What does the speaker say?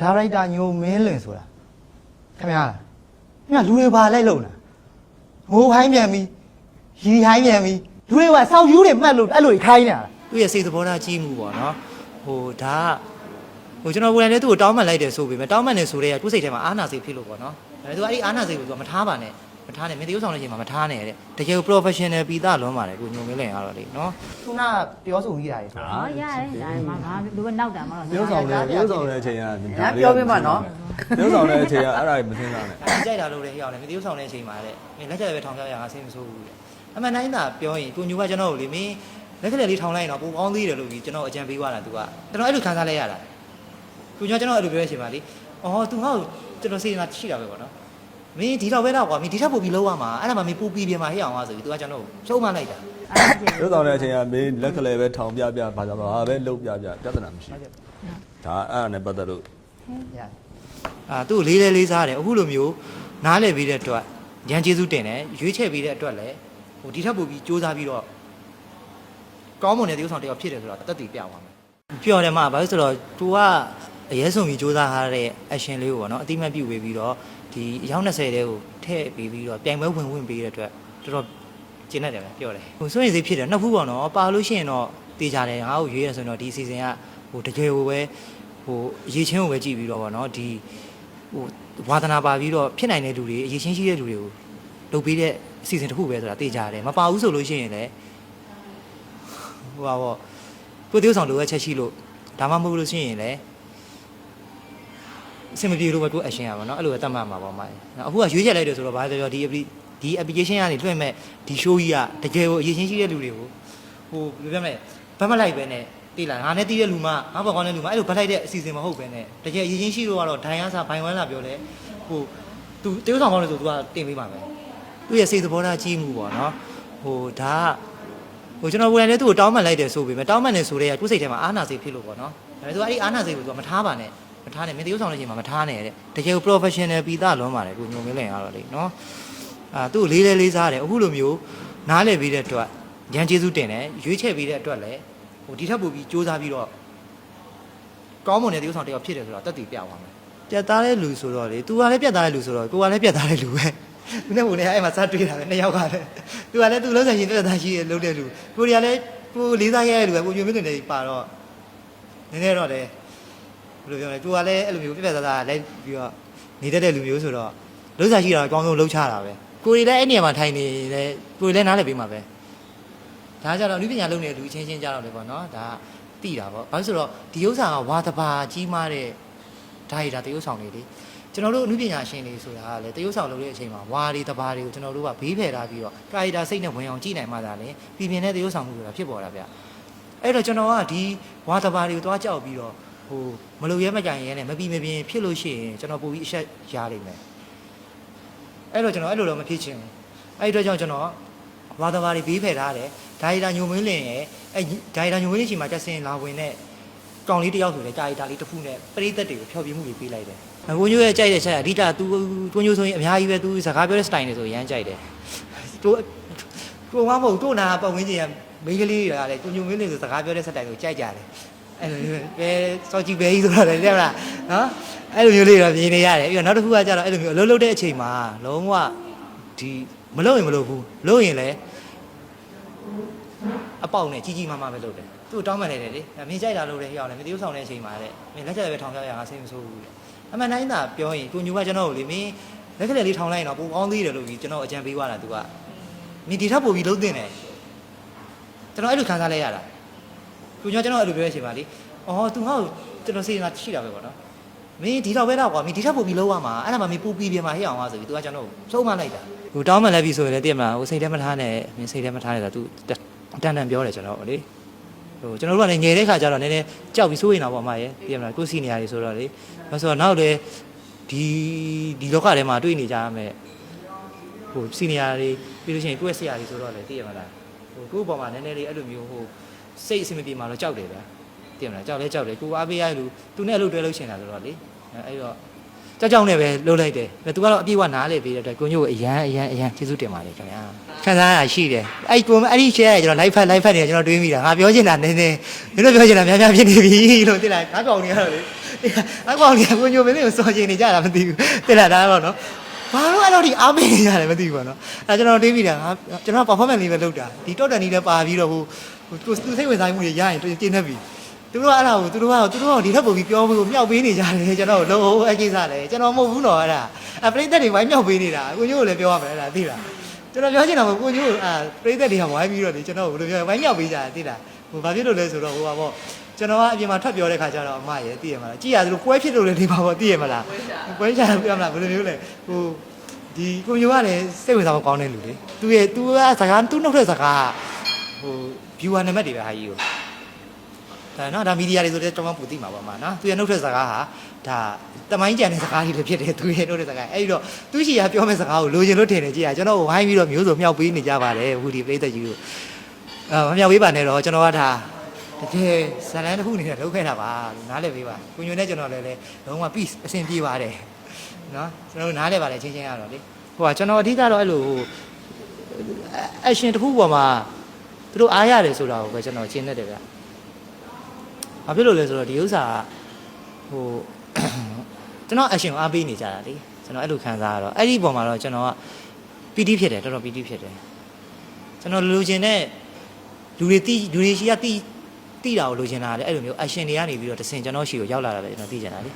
ဒါရိုက်တာညိုမင်းလွင်ဆိုတာခင်ဗျာခင်ဗျာလူတွေပါလိုက်လို့လားငိုဟိုင်းပြန်ပြီရီဟိုင်းပြန်ပြီလူတွေကစောက်ယူတွေမှတ်လို့အဲ့လိုခိုင်းနေတာသူ့ရဲ့စိတ်သဘောထားကြီးမှုပေါ့နော်ဟိုဒါကဟိုကျွန်တော်ကိုယ်တိုင်လည်းသူ့ကိုတောင်းပန်လိုက်တယ်ဆိုပေမဲ့တောင်းပန်တယ်ဆိုတဲ့ကသူ့စိတ်ထဲမှာအာနာစိတ်ဖြစ်လို့ပေါ့နော်ဒါပေမဲ့သူကအဲ့ဒီအာနာစိတ်ကိုသူကမထားပါနဲ့ မထားနဲ့မင်းတရုပ်ဆောင်တဲ့အချိန်မှာမထားနဲ့တဲ့တကယ် professional ပြီးသားလွန်ပါတယ်ကိုညုံမင်းလည်းရတော့လေနော်ခုနပြောဆိုကြီးတာတွေဆိုတာဟောရတယ်ရတယ်မှာငါလူကနောက်တာမတော့ရုပ်ဆောင်တယ်ရုပ်ဆောင်တဲ့အချိန်ကညာပြောပြမှာနော် ရုပ်ဆောင်တဲ့အချိန်ကအဲ့ဒါမစင်းစားနဲ့အဲ့ ကြိုက်တာလို့လည်းဟျောက်တယ်မင်းတရုပ်ဆောင်တဲ့အချိန်မှာတဲ့မင်းလက်ချက်ပဲထောင်ပြရငါစိတ်မဆိုးဘူးတဲ့အမှန်တိုင်းသာပြောရင်ကိုညူကကျွန်တော်ကိုလေမင်းလက်ကလေးလေးထောင်လိုက်ရင်တော့ပိုကောင်းသေးတယ်လို့ပြီးကျွန်တော်အကြံပေးသွားတာသူကကျွန်တော်အဲ့လိုခံစားလိုက်ရတာကိုညူကကျွန်တော်အဲ့လိုပြောတဲ့အချိန်မှာလေအော် तू ငါ့ကိုကျွန်တော်စိတ်နာရှိတာပဲပေါ့နော် မင်းဒီတော့ပဲတော့ကွာမင်းဒီထက်ပိုပြီးလောက်ရမှာအဲ့ဒါမှမင်းပူပြီးပြန်มาဟဲ့အောင်ပါဆိုပြီး तू ကကျွန်တော်ကိုရှုံးမလိုက်တာ ရုပ်ဆောင်တဲ့အချိန်ကမင်းလက်ကလေးပဲထောင်ပြပြဘာသာဘာပဲလှုပ်ပြပြပြဿနာမရှိဘူးဒါအဲ့ဒါနဲ့ပတ်သက်လို့ ရတယ် အာသူ့ကိုလေးလေးလေးစားတယ်အခုလိုမျိုးနားလည်ပြီးတဲ့အတွက်ရန်ကျေးဇူးတင်တယ်ရွေးချယ်ပြီးတဲ့အတွက်လည်းဟိုဒီထက်ပိုပြီးစူးစမ်းပြီးတော့ကောင်းမွန်တဲ့တရုပ်ဆောင်တစ်ယောက်ဖြစ်တယ်ဆိုတော့တက်တည်ပြသွားမယ်ပြောတယ်မှာဘာလို့ဆိုတော့ तू ကအရေးဆုံးပြီးစူးစမ်းထားတဲ့ action လေးကိုပေါ့နော်အတိမတ်ပြုတ်ပေးပြီးတော့ ဒီအယောက်20တဲကိုထည့်ပေးပြီးတော့ပြိုင်ပွဲဝင်ဝင်ပေးတဲ့အတွက်တော်တော်ကျင်းတတ်တယ်ပဲပြောတယ်ဟိုစိုးရင်စိတ်ဖြစ်တယ်နှစ်ဖူးပေါ့နော်ပါလို့ရှိရင်တော့တေးကြတယ်ငါ့ကိုရွေးရဆိုရင်တော့ဒီ season ကဟိုတကယ်ကိုပဲဟိုအရေးချင်းကိုပဲကြည့်ပြီးတော့ပေါ့နော်ဒီဟိုဝါသနာပါပြီးတော့ဖြစ်နိုင်တဲ့လူတွေအရေးချင်းရှိတဲ့လူတွေကိုလုပ်ပေးတဲ့ season တစ်ခုပဲဆိုတာတေးကြတယ်မပါဘူးဆိုလို့ရှိရင်လည်းဟိုပါပေါ့ကိုတေးဥဆောင်လိုအပ်ချက်ရှိလို့ဒါမှမဟုတ်လို့ရှိရင်လည်း အဆင်မပြေလို့ပဲကို action ရပါတော့အဲ့လိုပဲတတ်မှတ်မှာပေါ့မှာအခုကရွေးချက်လိုက်တယ်ဆိုတော့ဘာလဲပြောဒီ appli ဒီ application ကနေလွှင့်မဲ့ဒီ show ကြီးကတကယ်ကိုအရေးချင်းရှိတဲ့လူတွေကိုဟိုဘယ်လိုပြောမလဲဘတ်မလိုက်ပဲနဲ့တိလာငါနဲ့တီးတဲ့လူမှငါဘောကောင်းတဲ့လူမှအဲ့လိုဘတ်လိုက်တဲ့အစီအစဉ်မဟုတ်ပဲနဲ့တကယ်အရေးချင်းရှိလို့ကတော့ဒိုင်ရစာဘိုင်ဝမ်းလာပြောလဲဟိုသူတေးဥဆောင်ကောင်းတယ်ဆိုသူကတင်ပေးပါမယ်သူ့ရဲ့စိတ်သဘောထားကြီးမှုပေါ့နော်ဟိုဒါကဟိုကျွန်တော်ကိုယ်တိုင်လည်းသူ့ကိုတောင်းပန်လိုက်တယ်ဆိုပေမဲ့တောင်းပန်တယ်ဆိုတဲ့ကသူ့စိတ်ထဲမှာအာနာစိတ်ဖြစ်လို့ပေါ့နော်ဒါပေမဲ့သူကအဲ့ဒီအာနာစိတ်ကိုသူကမထားပါနဲ့မ ထားနဲ့မင်းတရုပ်ဆောင်တဲ့ချိန်မှာမထားနဲ့တဲ့တကယ် professional ပီသားလွန်ပါတယ်ကိုညိုမင်းလင်ရတော့လေနော်အာသူ့လေးလေးလေးစားတယ်အခုလိုမျိုးနားလည်ပြီးတဲ့အတွက်ရန်ကျေးဇူးတင်တယ်ရွေးချယ်ပြီးတဲ့အတွက်လည်းဟိုဒီထက်ပိုပြီးစူးစမ်းပြီးတော့ကောင်းမွန်တဲ့တရုပ်ဆောင်တစ်ယောက်ဖြစ်တယ်ဆိုတော့တက်တည်ပြသွားမယ်ပြတ်သားတဲ့လူဆိုတော့လေ तू ကလည်းပြတ်သားတဲ့လူဆိုတော့ကိုကလည်းပြတ်သားတဲ့လူပဲသူနဲ့ဘုံနဲ့အဲ့မှာစတွေ့တာပဲနှစ်ယောက်ကပဲသူကလည်းသူလုံးဆိုင်ရှင်ပြတ်သားရှိရလုံးတဲ့လူကိုရီးယားလည်းကိုလေးစားရတဲ့လူပဲကိုညိုမင်းလင်လည်းပါတော့နည်းနည်းတော့တယ် ဘယ်လိုပြောလဲသူကလည်းအဲ့လိုမျိုးပြပြသားသားလိုက်ပြီးတော့နေတတ်တဲ့လူမျိုးဆိုတော့လုံးစားရှိတာအကောင်းဆုံးလှုပ်ချတာပဲကိုရီလည်းအဲ့နေရာမှာထိုင်နေလဲကိုရီလည်းနားလည်ပေးမှာပဲဒါကြတော့အနုပညာလုပ်နေတဲ့လူအချင်းချင်းကြတော့လေပေါ့နော်ဒါတိတာပေါ့ဘာလို့ဆိုတော့ဒီဥစ္စာကဝါတဘာကြီးမားတဲ့ဓာရီဒါတရုပ်ဆောင်တွေလေကျွန်တော်တို့အနုပညာရှင်တွေဆိုတာကလည်းတရုပ်ဆောင်လုပ်တဲ့အချိန်မှာဝါတွေတဘာတွေကိုကျွန်တော်တို့ကဘေးဖယ်ထားပြီးတော့ကာရီတာစိတ်နဲ့ဝင်အောင်ကြည့်နိုင်မှသာလေပြည်ပြင်းတဲ့တရုပ်ဆောင်မှုဆိုတာဖြစ်ပေါ်တာဗျအဲ့တော့ကျွန်တော်ကဒီဝါတဘာတွေကိုသွားကြောက်ပြီးတော့ ဟိုမလုံရဲမကြင်ရဲနဲ့မပြီးမပြင်းဖြစ်လို့ရှိရင်ကျွန်တော်ပို့ပြီးအဆက်ရလိမ့်မယ်အဲ့တော့ကျွန်တော်အဲ့လိုတော့မဖြစ်ချင်ဘူးအဲ့ဒီတော့ကြောင့်ကျွန်တော်ဝါသဘာတွေဘေးဖယ်ထားတယ်ဒါရီတာညိုမင်းလင်ရဲ့အဲ့ဒါရီတာညိုမင်းလင်ရှိမှာတက်စင်လာဝင်တဲ့ကောင်လေးတယောက်ဆိုလဲဒါရီတာလေးတစ်ခုနဲ့ပရိသတ်တွေကိုဖျော်ပြမှုတွေပေးလိုက်တယ်ငကိုညိုရဲ့ကြိုက်တဲ့ချက်အဓိကသူတွညိုဆိုရင်အများကြီးပဲသူစကားပြောတဲ့ style တွေဆိုရမ်းကြိုက်တယ်သူကိုမမဟုတ်တို့နာပတ်ဝန်းကျင်ကမိန်းကလေးတွေကလည်းတွညိုမင်းလင်ဆိုစကားပြောတဲ့ style ကိုကြိုက်ကြတယ် အဲ့လိုမျိုးပဲစောကြည့်ပဲကြီးဆိုတာလည်းတဲ့မလားနော်အဲ့လိုမျိုးလေးတော့မြင်နေရတယ်ပြီးတော့နောက်တစ်ခုကကျတော့အဲ့လိုမျိုးအလုပ်လုပ်တဲ့အချိန်မှာလုံးဝဒီမလုပ်ရင်မလုပ်ဘူးလုပ်ရင်လည်းအပေါက်နဲ့ကြီးကြီးမားမားပဲလုပ်တယ်သူ့တောင်းမှန်နေတယ်လေမင်းကြိုက်တာလုပ်တယ်ဟျောင်းတယ်မင်းတရုပ်ဆောင်တဲ့အချိန်မှာတဲ့မင်းလက်ချက်ပဲထောင်ပြရငါစိတ်မဆိုးဘူးတဲ့အမှန်တိုင်းသာပြောရင်ကိုညူကကျွန်တော်ကိုလေမင်းလက်ကလေးလေးထောင်လိုက်ရင်တော့ပိုကောင်းသေးတယ်လို့ပြီးကျွန်တော်အကြံပေးသွားတာ तू ကမင်းဒီထက်ပိုပြီးလုပ်သင့်တယ်ကျွန်တော်အဲ့လိုခံစားလိုက်ရတာ သူညကျွန်တော်အဲ့လိုပြောရချင်ပါလေ။အော် तू ငါ့ကိုကျွန်တော်စိတ်နာရှိတာပဲပေါ့နော်။မင်းဒီတော့ပဲတော့ကွာမင်းဒီထက်ပိုပြီးလုံးဝမှာအဲ့ဒါမှမင်းပူပြီးပြန်มาဟဲ့အောင်ပါဆိုပြီး तू ကကျွန်တော်ဆုံးမလိုက်တာ။ဟိုတောင်းမှလည်းပြီဆိုရင်လည်းတည့်မလားဟိုစိတ်ထဲမထားနဲ့မင်းစိတ်ထဲမထားနဲ့ဆို तू တန်တန်ပြောတယ်ကျွန်တော်လေ။ဟိုကျွန်တော်တို့ကလည်းငယ်တဲ့ခါကျတော့နည်းနည်းကြောက်ပြီးစိုးရင်တော့ပေါ့မရဲ့တည့်မလားကိုယ်စီနေရာတွေဆိုတော့လေ။ဘာဆိုတော့နောက်လေဒီဒီလောကထဲမှာတွေ့နေကြရမယ်ဟိုစီနီယာတွေပြီးလို့ရှိရင်ကိုယ့်ရဲ့ဆရာတွေဆိုတော့လေသိရမလားဟိုကိုယ့်ဘောမှာနည်းနည်းလေးအဲ့လိုမျိုးဟို စိတ်အဆင်မပြေမှာတော့ကြောက်တယ်ဗျာသိရမလားကြောက်လဲကြောက်တယ်ကိုအားပေးရလူသူနဲ့အလုပ်တွဲလုပ်ချင်တာဆိုတော့လေအဲ့တော့ကြောက်ကြောက်နဲ့ပဲလုပ်လိုက်တယ်ဒါသူကတော့အပြည့်အဝနားလေပေးတဲ့အတွက်ကိုညို့အရန်အရန်အရန်ကျေးဇူးတင်ပါတယ်ခင်ဗျာခံစားရရှိတယ်အဲ့ကိုအဲ့ဒီ share ကကျွန်တော် live ဖတ် live ဖတ်နေကျွန်တော်တွေးမိတာငါပြောချင်တာနည်းနည်းမင်းတို့ပြောချင်တာများများဖြစ်နေပြီလို့သိလားငါကောင်နေရတော့လေအကောင်ကြီးကိုညိုမင်းလေးကိုစော်ချင်နေကြတာမသိဘူးတိလာတာတော့နော်ဘာလို့အဲ့လိုဒီအားပေးနေကြတယ်မသိဘူးပေါ့နော်အဲကျွန်တော်တွေးမိတာငါကျွန်တော် performance လေးပဲလုပ်တာဒီတော့တန်ကြီးလည်းပါပြီးတော့ဟို သူသူစိတ်ဝင်စားမှုတွေရရင်ကျင်းနေပြီသူတို့ကအဲ့ဒါကိုသူတို့ကသူတို့ကဒီထက်ပိုပြီးပြောဖို့မြောက်ပေးနေကြတယ်ကျွန်တော်လုံးအဲ့ကိစ္စလေကျွန်တော်မဟုတ်ဘူးနော်အဲ့ဒါအပရိသတ်တွေဝိုင်းမြောက်ပေးနေတာကိုညို့ကိုလည်းပြောရမယ်အဲ့ဒါသိလားကျွန်တော်ပြောချင်တာကကိုညို့အာပရိသတ်တွေကဝိုင်းပြီးတော့လေကျွန်တော်ဘယ်လိုပြောဝိုင်းမြောက်ပေးကြတယ်သိလားဟိုဘာဖြစ်လို့လဲဆိုတော့ဟိုပါပေါ့ကျွန်တော်ကအပြင်မှာထွက်ပြောတဲ့ခါကျတော့အမရဲ့သိရမလားကြည်ရသလိုကွဲဖြစ်လို့လည်းဒီပါပေါ့သိရမလားကွဲချတာပြောမလားဘယ်လိုမျိုးလဲဟိုဒီကိုမျိုးကလည်းစိတ်ဝင်စားဖို့ကောင်းတဲ့လူလေသူရဲ့သူကစကားသူနှုတ်တဲ့စကား ဟို viewer နံပါတ်တွေပဲဟာကြီးကိုဒါနော်ဒါမီဒီယာတွေဆိုတော့ကျွန်တော်ပူသိမှာပါမှာနော်သူရဲ့နှုတ်ထွက်စကားဟာဒါတမိုင်းကြံတဲ့စကားတွေလည်းဖြစ်တယ်သူရဲ့နှုတ်တဲ့စကားအဲ့ဒီတော့သူရှိရပြောမဲ့စကားကိုလိုချင်လို့ထင်တယ်ကြည်ရကျွန်တော်ဝိုင်းပြီးတော့မျိုးစုံမြောက်ပေးနေကြပါတယ်ဟူဒီပရိသတ်ကြီးကိုအာမမြောက်ပေးပါနဲ့တော့ကျွန်တော်ကဒါတကယ်ဇလန်တစ်ခုအနေနဲ့လုပ်ခဲ့တာပါနားလည်ပေးပါကိုညွန်နဲ့ကျွန်တော်လည်းလည်းလုံးဝ peace အဆင်ပြေပါတယ်နော်ကျွန်တော်တို့နားလည်ပါတယ်ချင်းချင်းရတော့လေဟိုကကျွန်တော်အဓိကတော့အဲ့လို action တစ်ခုပေါ်မှာ သူတို့အားရတယ်ဆိုတာကိုပဲကျွန်တော်ရှင်းနေတယ်ဗျ။ဘာဖြစ်လို့လဲဆိုတော့ဒီဥစ္စာကဟိုကျွန်တော် action ကိုအားပေးနေကြတာလေကျွန်တော်အဲ့လိုခံစားရတော့အဲ့ဒီပုံမှာတော့ကျွန်တော်က PT ဖြစ်တယ်တော်တော် PT ဖြစ်တယ်ကျွန်တော်လိုချင်တဲ့လူတွေတီးလူတွေရှိရတီးတီးတာကိုလိုချင်တာလေအဲ့လိုမျိုး action တွေကနေပြီးတော့တစင်ကျွန်တော်ရှိကိုရောက်လာတာပဲကျွန်တော်သိချင်တာလေ